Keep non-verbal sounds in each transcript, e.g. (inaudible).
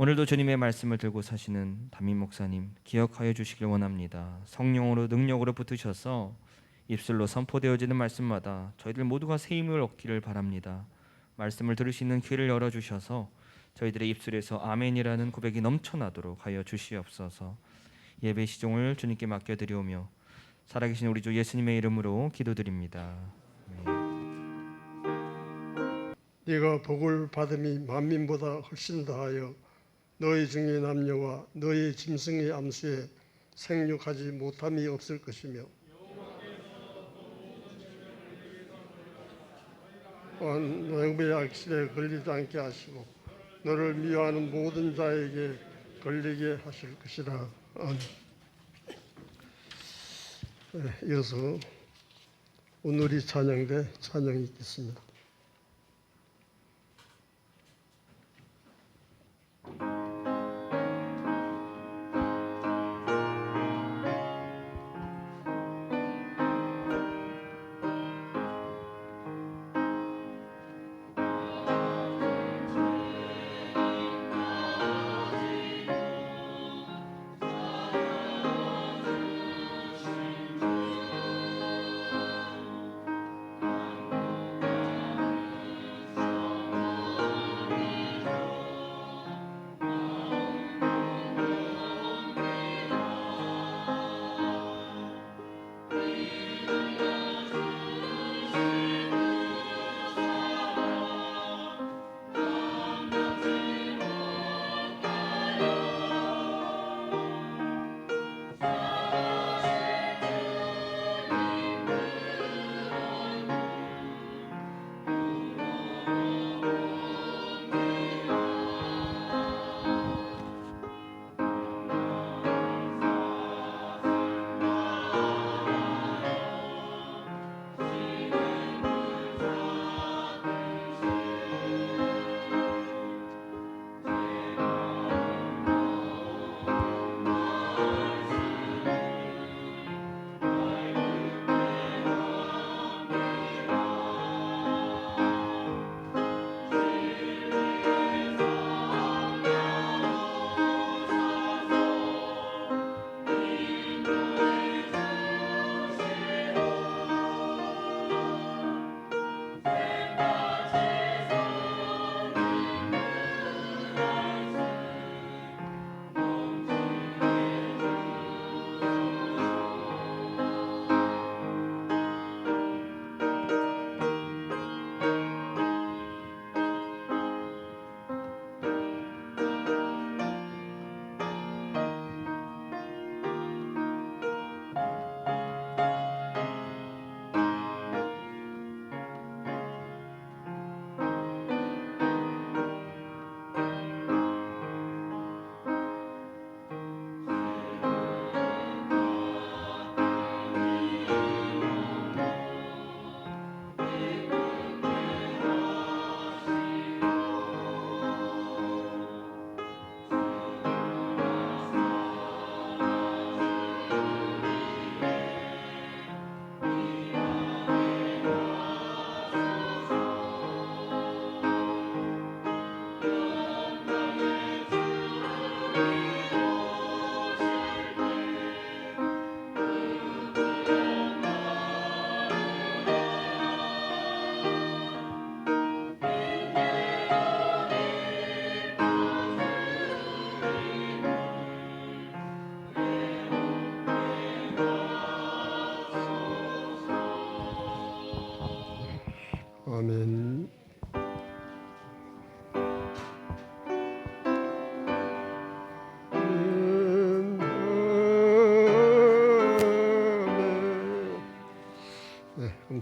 오늘도 주님의 말씀을 들고 사시는 담임 목사님 기억하여 주시길 원합니다. 성령으로 능력으로 붙으셔서 입술로 선포되어지는 말씀마다 저희들 모두가 새 힘을 얻기를 바랍니다. 말씀을 들으시는 귀를 열어 주셔서 저희들의 입술에서 아멘이라는 고백이 넘쳐나도록 하여 주시옵소서. 예배 시종을 주님께 맡겨 드리오며 살아계신 우리 주 예수님의 이름으로 기도드립니다. 네가 복을 받음이 만민보다 훨씬 더하여 너희 중에 남녀와 너희 짐승의 암수에 생육하지 못함이 없을 것이며 또한 너의 악실에 걸리지 않게 하시고 너를 미워하는 모든 자에게 걸리게 하실 것이라 아멘. 네, 이어서 오늘이 찬양대 찬양이 있겠습니다.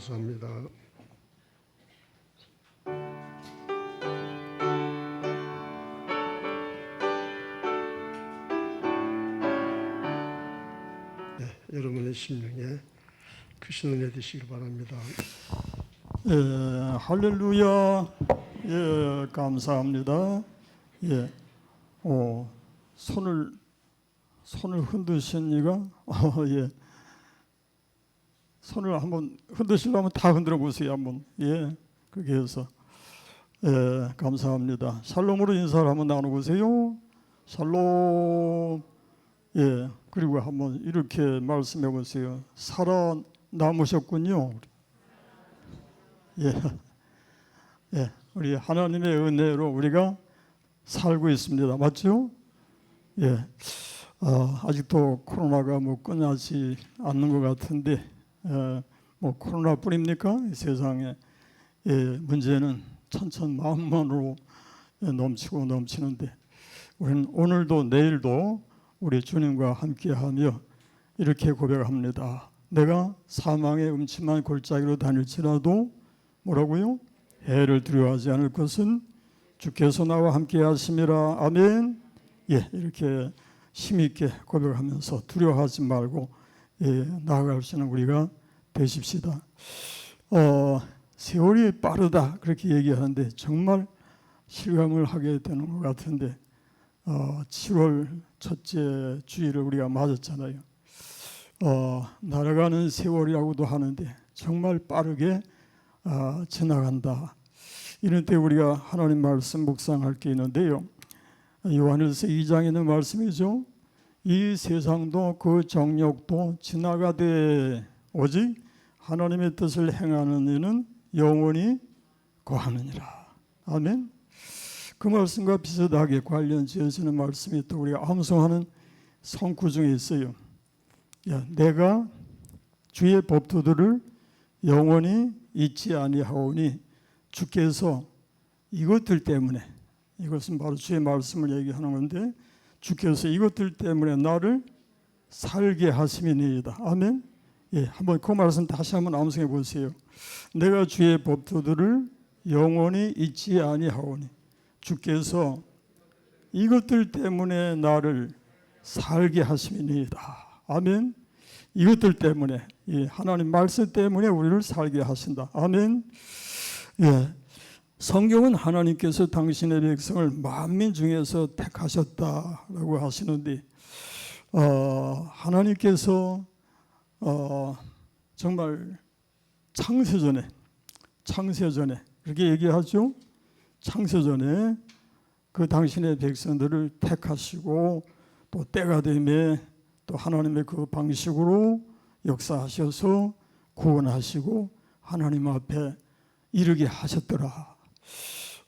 감사합니다. 네, 여러분의 심령에 크신 은혜 되시길 바랍니다. 예, 할렐루야. 예, 감사합니다. 예, 어, 손을 손을 흔드십니까? (laughs) 어, 예. 손을 한번 흔드시려면 다 흔들어 보세요 한번. 예, 그렇게 해서 예, 감사합니다. 샬롬으로 인사를 한번 나눠보세요. 샬롬. 예. 그리고 한번 이렇게 말씀해 보세요. 살아 남으셨군요. 예. 예. 우리 하나님의 은혜로 우리가 살고 있습니다. 맞죠? 예. 아, 아직도 코로나가 뭐 끝나지 않는 것 같은데 어, 뭐 코로나뿐입니까? 이 세상에 예, 문제는 천천만만으로 예, 넘치고 넘치는데 우리는 오늘도 내일도 우리 주님과 함께하며 이렇게 고백합니다. 내가 사망의 음침한 골짜기로 다닐지라도 뭐라고요? 해를 두려워하지 않을 것은 주께서 나와 함께 하심이라 아멘. 예, 이렇게 힘 있게 고백하면서 두려워하지 말고 예, 나아갈 수 있는 우리가 되십시다. 어, 세월이 빠르다 그렇게 얘기하는데 정말 실감을 하게 되는 것 같은데 어, 7월 첫째 주일을 우리가 맞았잖아요. 어, 날아가는 세월이라고도 하는데 정말 빠르게 아, 지나간다. 이런 때 우리가 하나님 말씀 묵상할 게 있는데요. 요한일서 2장에 있는 말씀이죠. 이 세상도 그 정욕도 지나가되 오직 하나님의 뜻을 행하는 이는 영원히 거하느니라. 아멘. 그 말씀과 비슷하게 관련 지어지는 말씀이 또 우리가 암송하는 성구 중에 있어요. 야, 내가 주의 법도들을 영원히 잊지 아니하오니 주께서 이것들 때문에 이것은 바로 주의 말씀을 얘기하는 건데 주께서 이것들 때문에 나를 살게 하심이니이다. 아멘. 예, 한번 그 말씀 다시 한번 암송해 보세요. 내가 주의 법도들을 영원히 잊지 아니하오니 주께서 이것들 때문에 나를 살게 하심이니이다. 아멘. 이것들 때문에 예, 하나님 말씀 때문에 우리를 살게 하신다. 아멘. 예. 성경은 하나님께서 당신의 백성을 만민 중에서 택하셨다라고 하시는데 어, 하나님께서 어, 정말 창세전에 창세전에 그렇게 얘기하죠. 창세전에 그 당신의 백성들을 택하시고 또 때가 되매 또 하나님의 그 방식으로 역사하셔서 구원하시고 하나님 앞에 이르게 하셨더라.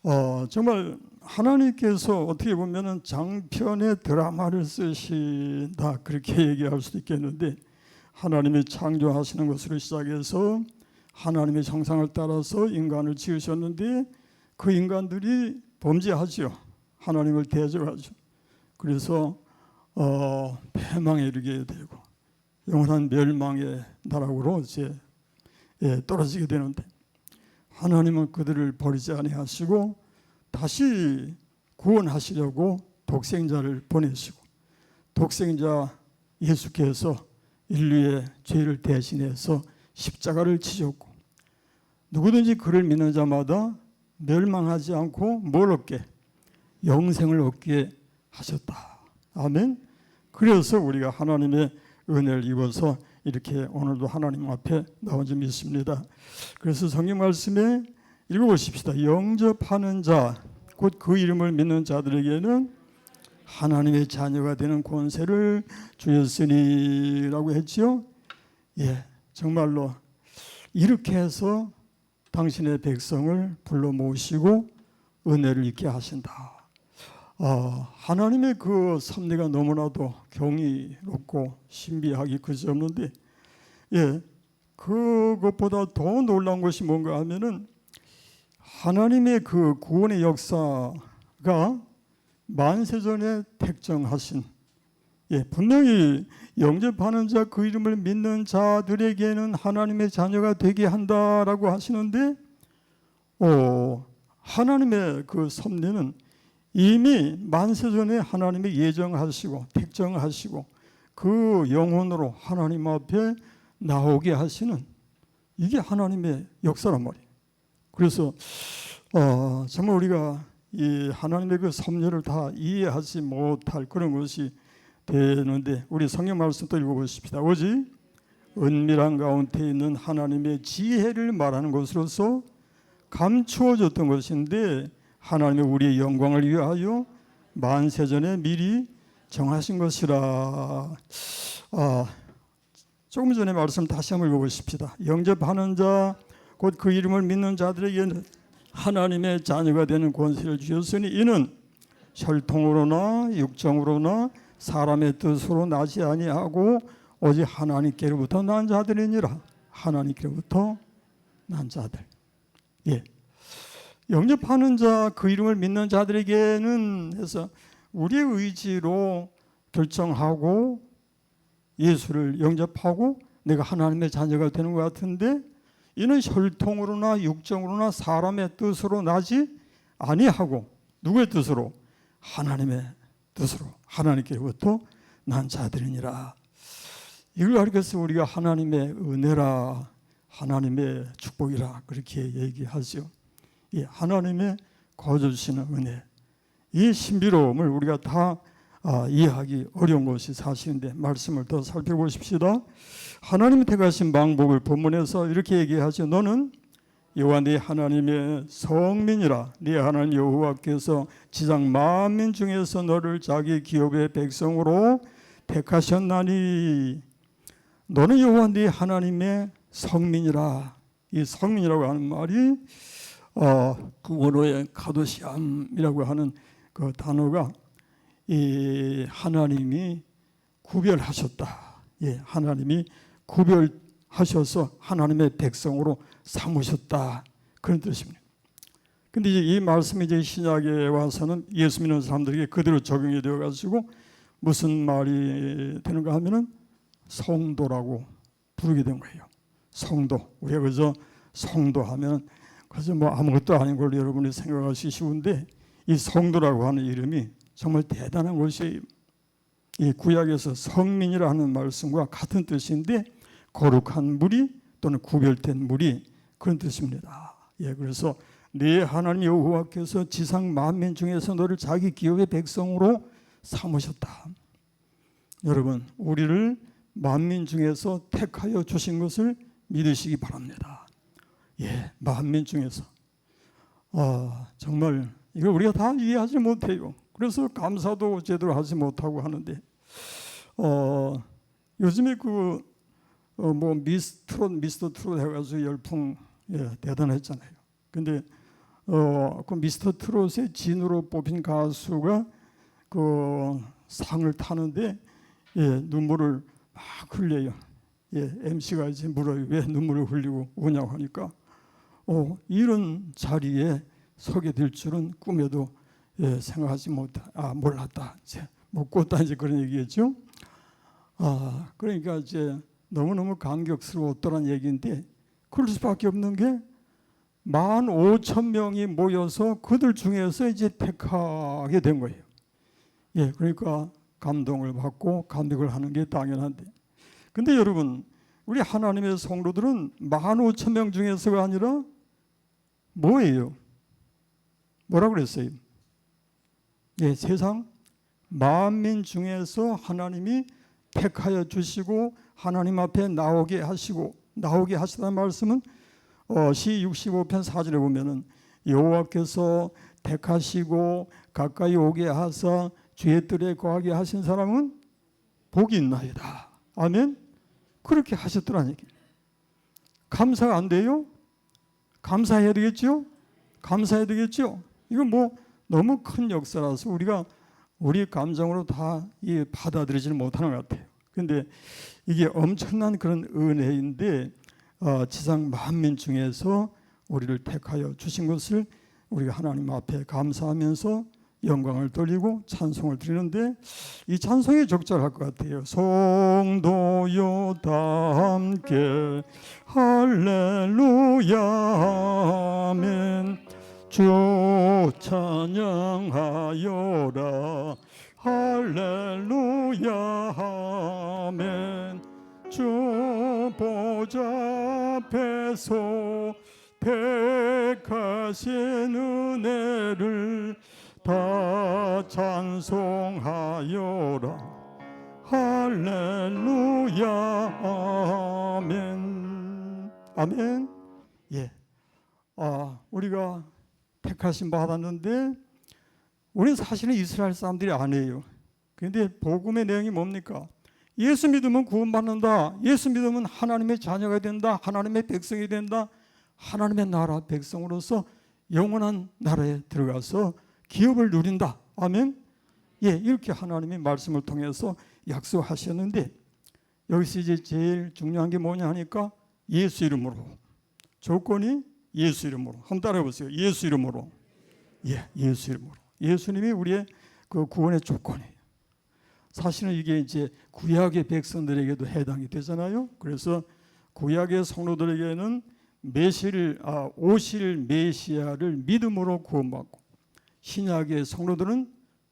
어, 정말 하나님께서 어떻게 보면은 장편의 드라마를 쓰신다 그렇게 얘기할 수도 있겠는데 하나님이 창조하시는 것으로 시작해서 하나님의 형상을 따라서 인간을 지으셨는데 그 인간들이 범죄하죠. 하나님을 대적하죠. 그래서 어, 패망에 이르게 되고 영원한 멸망의 나락으로 이제 예, 떨어지게 되는데 하나님은 그들을 버리지 아니하시고 다시 구원하시려고 독생자를 보내시고 독생자 예수께서 인류의 죄를 대신해서 십자가를 치셨고 누구든지 그를 믿는 자마다 멸망하지 않고 뭘 얻게 영생을 얻게 하셨다. 아멘. 그래서 우리가 하나님의 은혜를 입어서 이렇게 오늘도 하나님 앞에 나온 줄 믿습니다. 그래서 성경 말씀에 읽어보십시다. 영접하는 자, 곧 그 이름을 믿는 자들에게는 하나님의 자녀가 되는 권세를 주셨으니라고 했지요. 예, 정말로 이렇게 해서 당신의 백성을 불러 모시고 은혜를 있게 하신다. 아, 하나님의 그 섭리가 너무나도 경이롭고 신비하기 그지없는데, 예, 그것보다 더 놀라운 것이 뭔가 하면은 하나님의 그 구원의 역사가 만세전에 택정하신, 예, 분명히 영접하는 자 그 이름을 믿는 자들에게는 하나님의 자녀가 되게 한다라고 하시는데, 오, 하나님의 그 섭리는 이미 만세전에 하나님이 예정하시고 택정하시고 그 영혼으로 하나님 앞에 나오게 하시는 이게 하나님의 역사란 말이에요. 그래서 어, 정말 우리가 이 하나님의 그 섭리를 다 이해하지 못할 그런 것이 되는데 우리 성경 말씀 또 읽어보십시다. 오직 은밀한 가운데 있는 하나님의 지혜를 말하는 것으로서 감추어졌던 것인데 하나님의 우리의 영광을 위하여 만세 전에 미리 정하신 것이라. 아, 조금 전에 말씀 다시 한번 읽어보십시다. 영접하는 자, 곧 그 이름을 믿는 자들에게는 하나님의 자녀가 되는 권세를 주셨으니 이는 혈통으로나 육정으로나 사람의 뜻으로 나지 아니하고 오직 하나님께로부터 난 자들이니라. 하나님께로부터 난 자들. 예. 영접하는 자, 그 이름을 믿는 자들에게는 해서 우리의 의지로 결정하고 예수를 영접하고 내가 하나님의 자녀가 되는 것 같은데 이는 혈통으로나 육정으로나 사람의 뜻으로 나지 아니하고 누구의 뜻으로 하나님의 뜻으로 하나님께로부터 난 자들이니라. 이걸 가리켜서 우리가 하나님의 은혜라 하나님의 축복이라 그렇게 얘기하죠. 이 하나님의 거저주시는 은혜 이 신비로움을 우리가 다 아, 이해하기 어려운 것이 사실인데 말씀을 더 살펴보십시다. 하나님이 택하신 방법을 본문에서 이렇게 얘기하죠. 너는 여호와 네 하나님의 성민이라 네 하나님 여호와께서 지상 만민 중에서 너를 자기 기업의 백성으로 택하셨나니 너는 여호와 네 하나님의 성민이라 이 성민이라고 하는 말이 어, 그 원어의 카도시암이라고 하는 그 단어가 이 하나님이 구별하셨다. 예, 하나님이 구별하셔서 하나님의 백성으로 삼으셨다. 그런 뜻입니다. 근데 이제 이 말씀이 이제 신약에 와서는 예수 믿는 사람들에게 그대로 적용이 되어 가지고 무슨 말이 되는가 하면은 성도라고 부르게 된 거예요. 성도. 우리가 그저 성도 하면 그저 뭐 아무것도 아닌 걸로 여러분이 생각하기 쉬운데 이 성도라고 하는 이름이 정말 대단한 것이 이 구약에서 성민이라 하는 말씀과 같은 뜻인데 거룩한 무리 또는 구별된 무리 그런 뜻입니다. 예, 그래서 네 하나님 여호와께서 지상 만민 중에서 너를 자기 기업의 백성으로 삼으셨다. 여러분, 우리를 만민 중에서 택하여 주신 것을 믿으시기 바랍니다. 예, 만민 중에서 아, 정말 이걸 우리가 다 이해하지 못해요. 그래서 감사도 제대로 하지 못하고 하는데 어, 요즘에 그 어, 뭐 미스트롯 미스터 트롯 해가지고 열풍 예, 대단했잖아요. 근데 어, 그 미스터 트롯의 진으로 뽑힌 가수가 그 상을 타는데 예, 눈물을 막 흘려요. 예, MC가 이제 물어요. 왜 눈물을 흘리고 우냐고 하니까 어, 이런 자리에 서게 될 줄은 꿈에도 예, 생각하지 못하, 아 몰랐다. 이제 못 꿨다 이제 그런 얘기겠죠. 아 그러니까 이제 너무 너무 감격스러웠더란 얘기인데 그럴 수밖에 없는 게 만 오천 명이 모여서 그들 중에서 이제 택하게 된 거예요. 예, 그러니까 감동을 받고 감격을 하는 게 당연한데. 근데 여러분, 우리 하나님의 성도들은 만 오천 명 중에서가 아니라 뭐예요? 뭐라 그랬어요? 예, 세상 만민 중에서 하나님이 택하여 주시고 하나님 앞에 나오게 하시고 나오게 하시다는 말씀은 어, 시 65편 4절에 보면은 여호와께서 택하시고 가까이 오게 하사 주의 뜰에 거하게 하신 사람은 복이 있나이다. 아멘. 그렇게 하셨더라는 얘기. 감사가 안 돼요? 감사해야 되겠죠? 감사해야 되겠죠? 이건 뭐 너무 큰 역사라서 우리가 우리 감정으로 다 이 받아들이지는 못하는 것 같아요. 근데 이게 엄청난 그런 은혜인데 어, 지상 만민 중에서 우리를 택하여 주신 것을 우리가 하나님 앞에 감사하면서 영광을 돌리고 찬송을 드리는데 이 찬송이 적절할 것 같아요. 성도여 다 함께 할렐루야 아멘 주 찬양하여라 할렐루야 아멘 주 보좌 앞에서 택하신 은혜를 다 찬송하여라 할렐루야 아멘 아멘 예. 아, 우리가 택하심 받았는데 우리는 사실은 이스라엘 사람들이 아니에요. 그런데 복음의 내용이 뭡니까? 예수 믿으면 구원받는다. 예수 믿으면 하나님의 자녀가 된다. 하나님의 백성이 된다. 하나님의 나라 백성으로서 영원한 나라에 들어가서 기업을 누린다. 아멘. 예, 이렇게 하나님의 말씀을 통해서 약속하셨는데 여기서 이제 제일 중요한 게 뭐냐 하니까 예수 이름으로 조건이 예수 이름으로 한번 따라해 보세요. 예수 이름으로 예, 예수 이름으로 예수님이 우리의 그 구원의 조건이에요. 사실은 이게 이제 구약의 백성들에게도 해당이 되잖아요. 그래서 구약의 성도들에게는 메시를 아, 오실 메시아를 믿음으로 구원받고 신약의 성도들은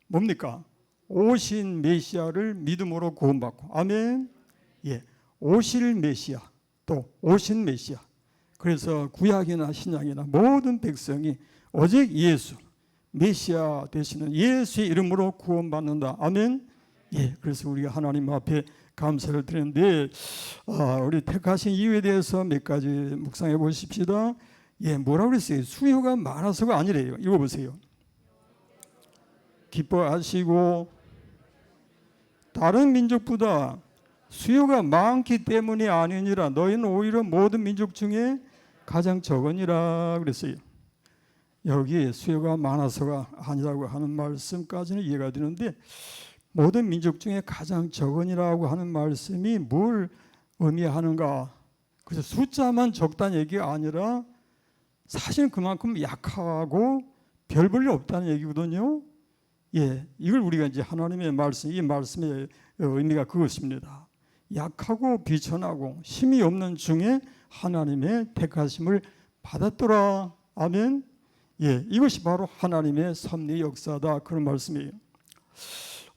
뭡니까? 오신 메시아를 믿음으로 구원받고 아멘. 예, 오실 메시아 또 오신 메시아. 그래서 구약이나 신약이나 모든 백성이 오직 예수 메시아 되시는 예수의 이름으로 구원받는다. 아멘. 예, 그래서 우리가 하나님 앞에 감사를 드리는데 아, 우리 택하신 이유에 대해서 몇 가지 묵상해 보십시다. 예, 뭐라 그랬어요? 수요가 많아서가 아니래요. 읽어 보세요. 기뻐하시고 다른 민족보다 수요가 많기 때문이 아니니라 너희는 오히려 모든 민족 중에 가장 적으니라 그랬어요. 여기 수요가 많아서가 아니라고 하는 말씀까지는 이해가 되는데 모든 민족 중에 가장 적은이라고 하는 말씀이 뭘 의미하는가? 그래서 숫자만 적다는 얘기가 아니라 사실 그만큼 약하고 별 볼일 없다는 얘기거든요. 예, 이걸 우리가 이제 하나님의 말씀, 이 말씀의 의미가 그것입니다. 약하고 비천하고 힘이 없는 중에 하나님의 택하심을 받았더라. 아멘. 예, 이것이 바로 하나님의 섭리 역사다 그런 말씀이에요.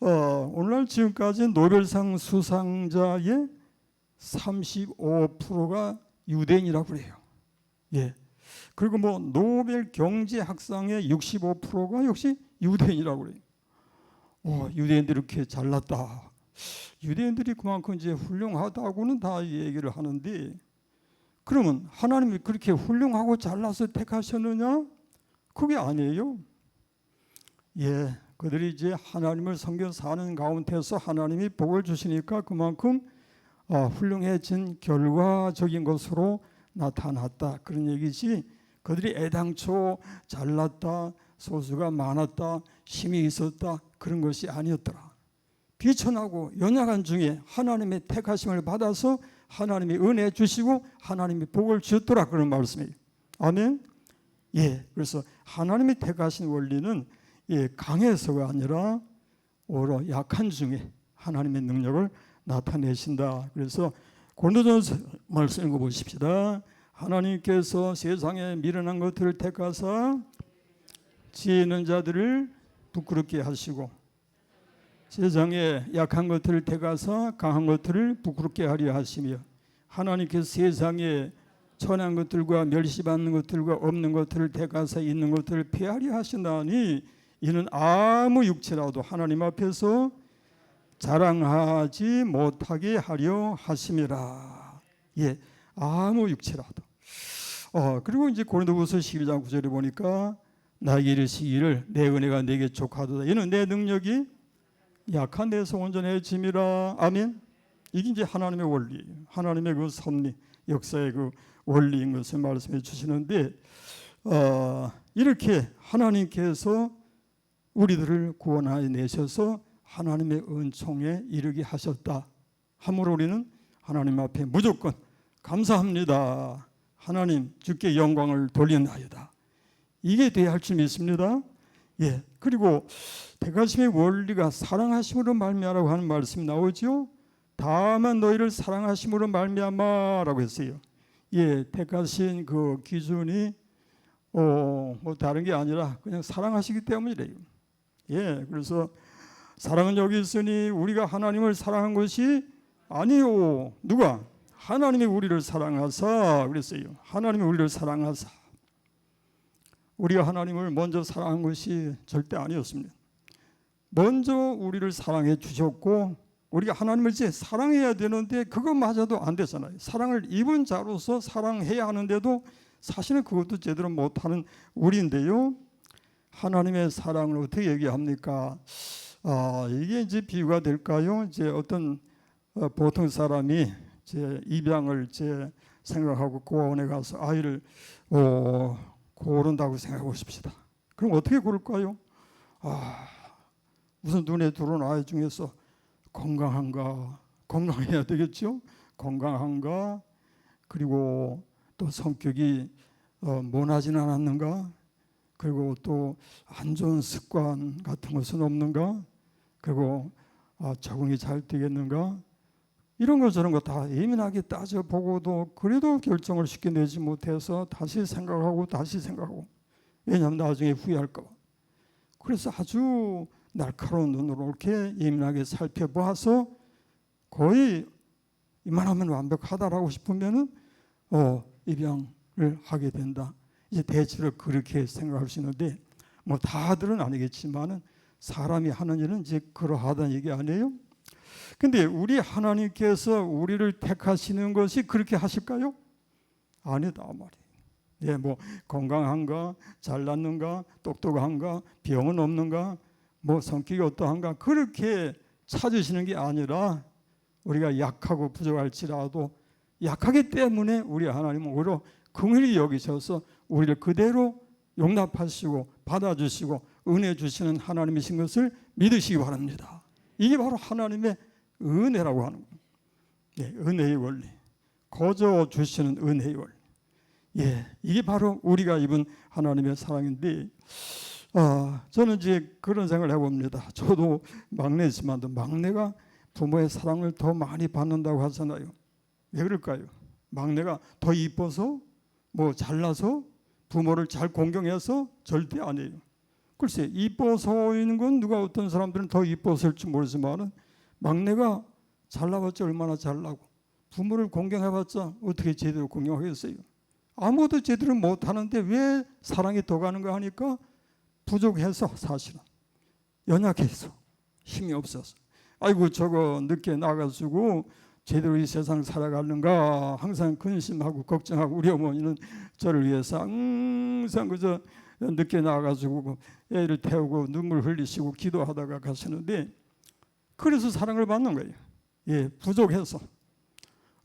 어, 오늘날 지금까지 노벨상 수상자의 35%가 유대인이라고 그래요. 예. 그리고 뭐 노벨 경제학상의 65%가 역시 유대인이라고 그래요. 어, 유대인들이 이렇게 잘났다. 유대인들이 그만큼 이제 훌륭하다고는 다 얘기를 하는데 그러면 하나님이 그렇게 훌륭하고 잘나서 택하셨느냐? 그게 아니에요. 예, 그들이 이제 하나님을 섬겨 사는 가운데서 하나님이 복을 주시니까 그만큼 어, 훌륭해진 결과적인 것으로 나타났다 그런 얘기지. 그들이 애당초 잘났다, 소수가 많았다, 힘이 있었다 그런 것이 아니었더라. 비천하고 연약한 중에 하나님의 택하심을 받아서 하나님이 은혜 주시고 하나님이 복을 주었더라 그런 말씀이에요. 아멘. 예, 그래서 하나님이 택하신 원리는 예, 강해서가 아니라 오히려 약한 중에 하나님의 능력을 나타내신다. 그래서 고린도전서 말씀 읽어 보십시다. 하나님께서 세상에 미련한 것들을 택하사 지혜 있는 자들을 부끄럽게 하시고 세상에 약한 것들을 택하사 강한 것들을 부끄럽게 하려 하시며 하나님께서 세상에 천한 것들과 멸시받는 것들과 없는 것들을 택하사 있는 것들을 피하려 하신다니 이는 아무 육체라도 하나님 앞에서 자랑하지 못하게 하려 하심이라. 예, 아무 육체라도. 어, 그리고 이제 고린도후서 12장 9절에 보니까 나에게 이르시기를 내 은혜가 내게 족하도다. 이는 내 능력이 약한 데서 온전해짐이라. 아멘. 이게 이제 하나님의 원리, 하나님의 그 섭리, 역사의 그 원리인 것을 말씀해 주시는데 어, 이렇게 하나님께서 우리들을 구원하여 내셔서 하나님의 은총에 이르게 하셨다. 함으로 우리는 하나님 앞에 무조건 감사합니다. 하나님 주께 영광을 돌린나이다. 이게 돼야 할줄 믿습니다. 예. 그리고 대가심의 원리가 사랑하심으로 말미암라고 하는 말씀이 나오죠. 다만 너희를 사랑하심으로 말미암아라고 했어요. 예, 택하신 그 기준이 어, 뭐 다른 게 아니라 그냥 사랑하시기 때문이래요. 예, 그래서 사랑은 여기 있으니 우리가 하나님을 사랑한 것이 아니요. 누가? 하나님이 우리를 사랑하사 그랬어요. 하나님이 우리를 사랑하사. 우리가 하나님을 먼저 사랑한 것이 절대 아니었습니다. 먼저 우리를 사랑해 주셨고 우리가 하나님을 이제 사랑해야 되는데 그것마저도 안 되잖아요. 사랑을 입은 자로서 사랑해야 하는데도 사실은 그것도 제대로 못하는 우리인데요. 하나님의 사랑을 어떻게 얘기합니까? 아, 이게 이제 비유가 될까요? 이제 어떤 어, 보통 사람이 이제 입양을 이제 생각하고 고아원에 가서 아이를 어, 고른다고 생각해 보십시다. 그럼 어떻게 고를까요? 아, 무슨 눈에 들어온 아이 중에서 건강한가? 건강해야 되겠죠? 건강한가? 그리고 또 성격이 어, 모나지는 않았는가? 그리고 또 안 좋은 습관 같은 것은 없는가? 그리고 아, 적응이 잘 되겠는가? 이런 거 저런 거 다 예민하게 따져보고도 그래도 결정을 쉽게 내지 못해서 다시 생각하고 다시 생각하고 왜냐하면 나중에 후회할까 봐 그래서 아주 날카로운 눈으로 이렇게 예민하게 살펴보아서 거의 이만하면 완벽하다라고 싶으면은 어, 입양을 하게 된다. 이제 대체로 그렇게 생각할 수 있는데 뭐 다들은 아니겠지만은 사람이 하는 일은 이제 그러하다는 얘기 아니에요? 근데 우리 하나님께서 우리를 택하시는 것이 그렇게 하실까요? 아니다 말이에요. 예, 뭐 건강한가, 잘났는가, 똑똑한가, 병은 없는가, 뭐 성격이 어떠한가 그렇게 찾으시는 게 아니라 우리가 약하고 부족할지라도 약하기 때문에 우리 하나님은 오히려 긍휼히 여기셔서 우리를 그대로 용납하시고 받아주시고 은혜 주시는 하나님이신 것을 믿으시기 바랍니다. 이게 바로 하나님의 은혜라고 하는 겁니다. 예, 은혜의 원리. 거저 주시는 은혜의 원리. 예, 이게 바로 우리가 입은 하나님의 사랑인데, 아, 저는 이제 그런 생각을 해봅니다. 저도 막내지만도 막내가 부모의 사랑을 더 많이 받는다고 하잖아요. 왜 그럴까요? 막내가 더 이뻐서, 뭐 잘나서, 부모를 잘 공경해서 절대 아니에요. 글쎄, 이뻐서인 건 누가 어떤 사람들은 더 이뻐서일지 모르지만은 막내가 잘나봤자 얼마나 잘나고 부모를 공경해봤자 어떻게 제대로 공경하겠어요? 아무것도 제대로 못하는데 왜 사랑이 더 가는가 하니까 부족해서 사실은 연약해서 힘이 없어서 아이고 저거 늦게 나가지고 제대로 이 세상 살아가는가 항상 근심하고 걱정하고 우리 어머니는 저를 위해서 항상 그저 늦게 나가가지고 애를 태우고 눈물 흘리시고 기도하다가 가시는데 그래서 사랑을 받는 거예요. 예, 부족해서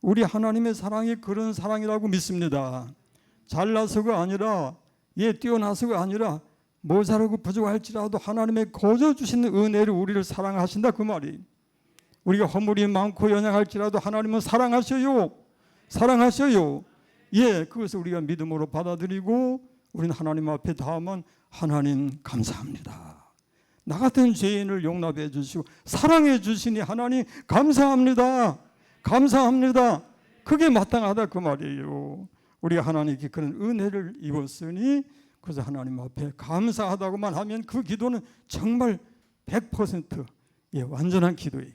우리 하나님의 사랑이 그런 사랑이라고 믿습니다. 잘나서가 아니라 예 뛰어나서가 아니라 모자라고 부족할지라도 하나님의 거저 주시는 은혜를 우리를 사랑하신다 그 말이. 우리가 허물이 많고 연약할지라도 하나님은 사랑하셔요. 사랑하셔요. 예, 그것을 우리가 믿음으로 받아들이고 우리는 하나님 앞에 닿으면 하나님 감사합니다. 나 같은 죄인을 용납해 주시고 사랑해 주시니 하나님 감사합니다. 감사합니다. 그게 마땅하다 그 말이에요. 우리가 하나님께 그런 은혜를 입었으니 그래서 하나님 앞에 감사하다고만 하면 그 기도는 정말 100% 예, 완전한 기도예요.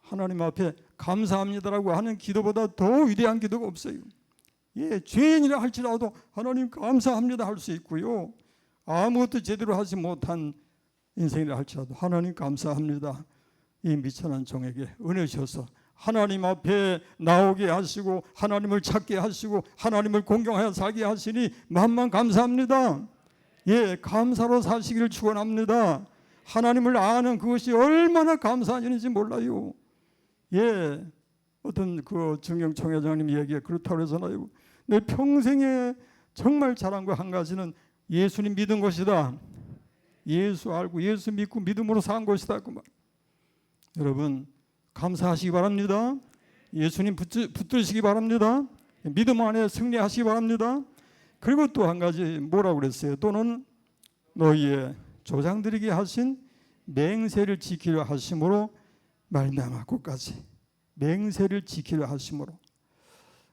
하나님 앞에 감사합니다라고 하는 기도보다 더 위대한 기도가 없어요. 예, 죄인이라 할지라도 하나님 감사합니다 할 수 있고요. 아무것도 제대로 하지 못한 인생이라 할지라도 하나님 감사합니다. 이 미천한 종에게 은혜 주셔서 하나님 앞에 나오게 하시고 하나님을 찾게 하시고 하나님을 공경하여 살게 하시니 만만 감사합니다. 예, 감사로 사시기를 축원합니다. 하나님을 아는 그것이 얼마나 감사한 일인지 몰라요. 예, 어떤 그 정경 총 회장님 얘기에 그렇다고 그러잖아요. 내 평생에 정말 잘한 거 한 가지는 예수님 믿은 것이다. 예수 알고 예수 믿고 믿음으로 산 것이다. 그 말. 여러분 감사하시기 바랍니다. 예수님 붙, 붙들시기 바랍니다. 믿음 안에 승리하시기 바랍니다. 그리고 또 한 가지 뭐라고 그랬어요? 또는 너희의 조상들에게 하신 맹세를 지키려 하심으로 말미암아 끝까지 맹세를 지키려 하심으로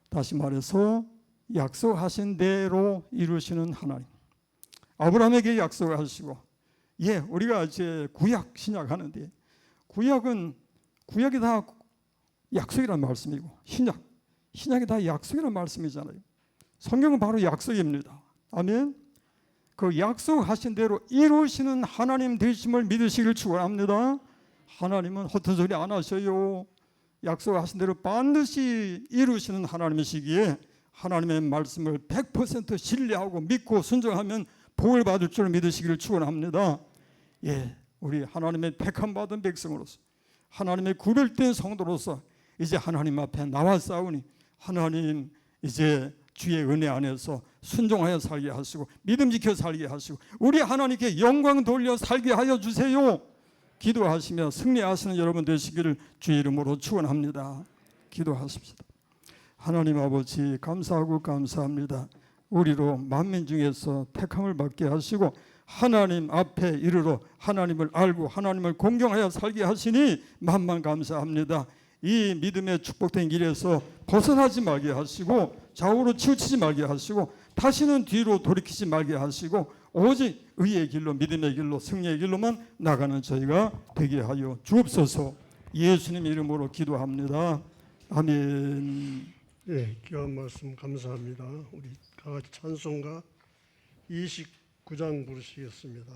다시 말해서 약속하신 대로 이루시는 하나님. 아브라함에게 약속하시고 예 우리가 이제 구약 신약 하는데 구약은 구약이 다 약속이란 말씀이고 신약 신약이 다 약속이란 말씀이잖아요. 성경은 바로 약속입니다. 아멘. 그 약속하신 대로 이루시는 하나님 되심을 믿으시길 축원합니다. 하나님은 허튼 소리 안 하셔요. 약속하신 대로 반드시 이루시는 하나님이시기에 하나님의 말씀을 100% 신뢰하고 믿고 순종하면 복을 받을 줄 믿으시기를 축원합니다. 예, 우리 하나님의 택함 받은 백성으로서 하나님의 구별된 성도로서 이제 하나님 앞에 나와 싸우니 하나님 이제 주의 은혜 안에서 순종하여 살게 하시고 믿음 지켜 살게 하시고 우리 하나님께 영광 돌려 살게 하여 주세요. 기도하시며 승리하시는 여러분 되시기를 주의 이름으로 축원합니다. 기도하십시다. 하나님 아버지 감사하고 감사합니다. 우리로 만민 중에서 택함을 받게 하시고 하나님 앞에 이르러 하나님을 알고 하나님을 공경하여 살게 하시니 만만 감사합니다. 이 믿음의 축복된 길에서 벗어나지 말게 하시고 좌우로 치우치지 말게 하시고 다시는 뒤로 돌이키지 말게 하시고 오직 의의 길로 믿음의 길로 승리의 길로만 나가는 저희가 되게 하여 주옵소서. 예수님 이름으로 기도합니다. 아멘. 예, 귀한 말씀 감사합니다. 우리 다 같이 찬송가 29장 부르시겠습니다.